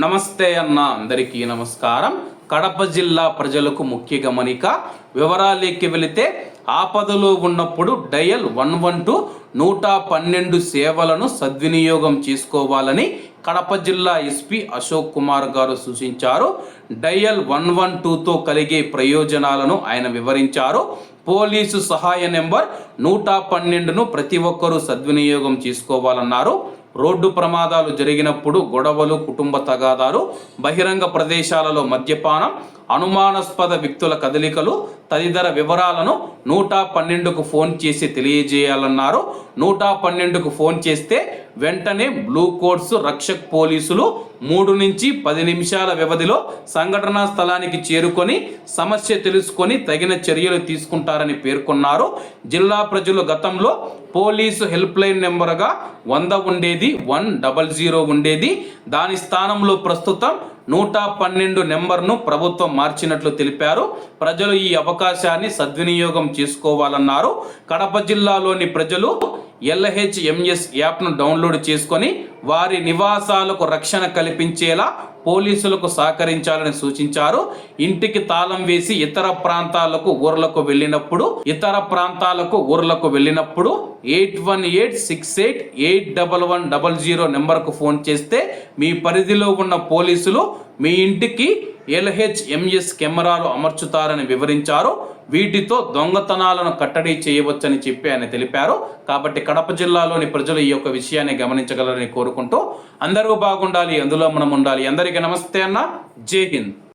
నమస్తే అన్న అందరికీ నమస్కారం. కడప జిల్లా ప్రజలకు ముఖ్య గమనిక వివరాలకి వెళితే ఆపదలో ఉన్నప్పుడు డయల్ వన్ వన్ టూ నూట పన్నెండు సేవలను సద్వినియోగం చేసుకోవాలని కడప జిల్లా ఎస్పీ అశోక్ కుమార్ గారు సూచించారు. డయల్ వన్ వన్ టూతో కలిగే ప్రయోజనాలను ఆయన వివరించారు. పోలీసు సహాయ నెంబర్ నూట పన్నెండును ప్రతి ఒక్కరూ సద్వినియోగం చేసుకోవాలన్నారు. రోడ్డు ప్రమాదాలు జరిగినప్పుడు గొడవలు కుటుంబ తగాదాలు బహిరంగ ప్రదేశాలలో మద్యపానం అనుమానాస్పద వ్యక్తుల కదలికలు తదితర వివరాలను నూట పన్నెండుకు ఫోన్ చేసి తెలియజేయాలన్నారు. నూట పన్నెండుకు ఫోన్ చేస్తే వెంటనే బ్లూ కోడ్స్ రక్షక్ పోలీసులు మూడు నుంచి పది నిమిషాల వ్యవధిలో సంఘటనా స్థలానికి చేరుకొని సమస్య తెలుసుకొని తగిన చర్యలు తీసుకుంటారని పేర్కొన్నారు. జిల్లా ప్రజలు గతంలో పోలీసు హెల్ప్ లైన్ నెంబర్గా వంద ఉండేది వన్ డబల్ జీరో ఉండేది. దాని స్థానంలో ప్రస్తుతం నూట పన్నెండు నెంబర్ను ప్రభుత్వం మార్చినట్లు తెలిపారు. ప్రజలు ఈ అవకాశాన్ని సద్వినియోగం చేసుకోవాలన్నారు. కడప జిల్లాలోని ప్రజలు ఎల్హెచ్ఎంఎస్ యాప్ను డౌన్లోడ్ చేసుకొని వారి నివాసాలకు రక్షణ కల్పించేలా పోలీసులకు సహకరించాలని సూచించారు. ఇంటికి తాళం వేసి ఇతర ప్రాంతాలకు ఊర్లకు వెళ్ళినప్పుడు ఇతర ప్రాంతాలకు ఊర్లకు వెళ్ళినప్పుడు eight one eight six eight eight double one double zero నెంబర్కు ఫోన్ చేస్తే మీ పరిధిలో ఉన్న పోలీసులు మీ ఇంటికి ఎల్హెచ్ఎంఎస్ కెమెరాలు అమర్చుతారని వివరించారు. వీటితో దొంగతనాలను కట్టడి చేయవచ్చని చెప్పి ఆయన తెలిపారు. కాబట్టి కడప జిల్లాలోని ప్రజలు ఈ యొక్క విషయాన్ని గమనించగలరని కోరుకుంటూ అందరూ బాగుండాలి అందులో మనం ఉండాలి. అందరికీ నమస్తే అన్న. జై హింద్.